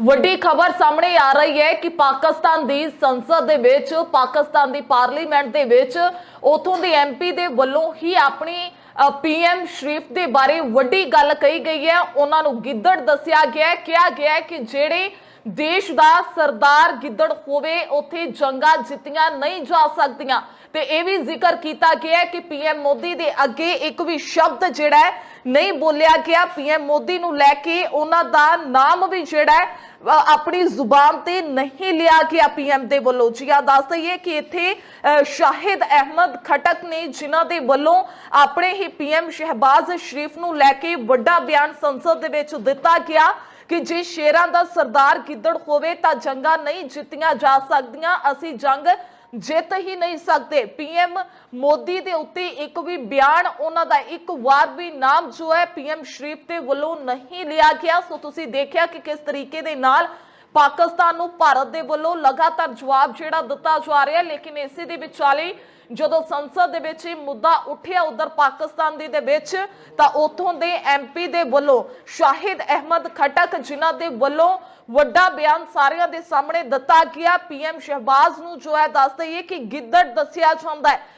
ਵੱਡੀ ਖਬਰ ਸਾਹਮਣੇ ਆ ਰਹੀ ਹੈ ਕਿ ਪਾਕਿਸਤਾਨ ਦੀ ਸੰਸਦ ਦੇ ਵਿੱਚ, ਪਾਕਿਸਤਾਨ ਦੀ ਪਾਰਲੀਮੈਂਟ ਦੇ ਵਿੱਚ ਉਥੋਂ ਦੇ ਐਮਪੀ ਦੇ ਵੱਲੋਂ ਹੀ ਆਪਣੀ ਪੀਐਮ ਸ਼ਰੀਫ ਦੇ ਬਾਰੇ ਵੱਡੀ ਗੱਲ ਕਹੀ ਗਈ ਹੈ। ਉਹਨਾਂ ਨੂੰ ਗਿੱਦੜ ਦੱਸਿਆ ਗਿਆ, ਕਿਹਾ ਗਿਆ ਕਿ ਜਿਹੜੇ ਦੇਸ਼ ਦਾ ਸਰਦਾਰ ਗਿੱਦੜ ਹੋਵੇ, ਉੱਥੇ ਜੰਗਾਂ ਜਿੱਤੀਆਂ ਨਹੀਂ ਜਾ ਸਕਦੀਆਂ। ਤੇ ਇਹ ਵੀ ਜ਼ਿਕਰ ਕੀਤਾ ਗਿਆ ਹੈ ਕਿ ਪੀਐਮ ਮੋਦੀ ਦੇ ਅੱਗੇ ਇੱਕ ਵੀ ਸ਼ਬਦ ਜਿਹੜਾ ਹੈ ਨਹੀਂ ਬੋਲਿਆ ਗਿਆ। ਪੀਐਮ ਮੋਦੀ ਨੂੰ ਲੈ ਕੇ ਉਹਨਾਂ ਦਾ ਨਾਮ ਵੀ ਜਿਹੜਾ ਹੈ ਆਪਣੀ ਜ਼ੁਬਾਨ ਤੇ ਨਹੀਂ ਲਿਆ ਗਿਆ ਪੀਐਮ ਦੇ ਵੱਲੋਂ। ਜੀ ਦੱਸ ਦਈਏ ਕਿ ਇੱਥੇ ਸ਼ਾਹਿਦ ਅਹਿਮਦ ਖਟਕ ਨੇ ਜਿਨ੍ਹਾਂ ਦੇ ਵੱਲੋਂ ਆਪਣੇ ਹੀ ਪੀਐਮ ਸ਼ਹਿਬਾਜ਼ ਸ਼ਰੀਫ ਨੂੰ ਲੈ ਕੇ ਵੱਡਾ ਬਿਆਨ ਸੰਸਦ ਦੇ ਵਿੱਚ ਦਿੱਤਾ ਗਿਆ ਕਿ ਜੇ ਸ਼ੇਰਾਂ ਦਾ ਸਰਦਾਰ ਗਿੱਦੜ ਹੋਵੇ ਤਾਂ ਜੰਗਾਂ ਨਹੀਂ ਜਿੱਤੀਆਂ ਜਾ ਸਕਦੀਆਂ। ਅਸੀਂ ਜੰਗ ਜਿੱਤ ਹੀ ਨਹੀਂ ਸਕਦੇ, ਪੀਐਮ ਮੋਦੀ ਦੇ ਉੱਤੇ ਇੱਕ ਵੀ ਬਿਆਨ, ਉਹਨਾਂ ਦਾ ਇੱਕ ਵਾਰ ਵੀ ਨਾਮ ਜੋ ਹੈ, ਪੀਐਮ ਸ਼ਰੀਫ ਦੇ ਵੱਲੋਂ ਨਹੀਂ ਲਿਆ ਗਿਆ। ਸੋ ਤੁਸੀਂ ਦੇਖਿਆ ਕਿ ਕਿਸ ਤਰੀਕੇ ਦੇ ਨਾਲ ਪਾਕਿਸਤਾਨ ਨੂੰ ਭਾਰਤ ਦੇ ਵੱਲੋਂ ਲਗਾਤਾਰ ਜਵਾਬ ਜਿਹੜਾ ਦਿੱਤਾ ਜਾ ਰਿਹਾ, ਲੇਕਿਨ ਇਸੇ ਦੇ ਵਿਚਾਲੇ ਜਦੋਂ ਸੰਸਦ ਦੇ ਵਿੱਚ ਇਹ ਮੁੱਦਾ ਉੱਠਿਆ ਉਧਰ ਪਾਕਿਸਤਾਨ ਦੀ ਦੇ ਵਿੱਚ, ਤਾਂ ਉਥੋਂ ਦੇ ਐਮਪੀ ਦੇ ਵੱਲੋਂ ਸ਼ਾਹਿਦ ਅਹਿਮਦ ਖਟਕ ਜਿਨ੍ਹਾਂ ਦੇ ਵੱਲੋਂ ਵੱਡਾ ਬਿਆਨ ਸਾਰਿਆਂ ਦੇ ਸਾਹਮਣੇ ਦਿੱਤਾ ਗਿਆ ਪੀਐਮ ਸ਼ਹਿਬਾਜ਼ ਨੂੰ ਜੋ ਹੈ ਦੱਸ ਦਈਏ ਕਿ ਗਿੱਦੜ ਦੱਸਿਆ ਜਾਂਦਾ ਹੈ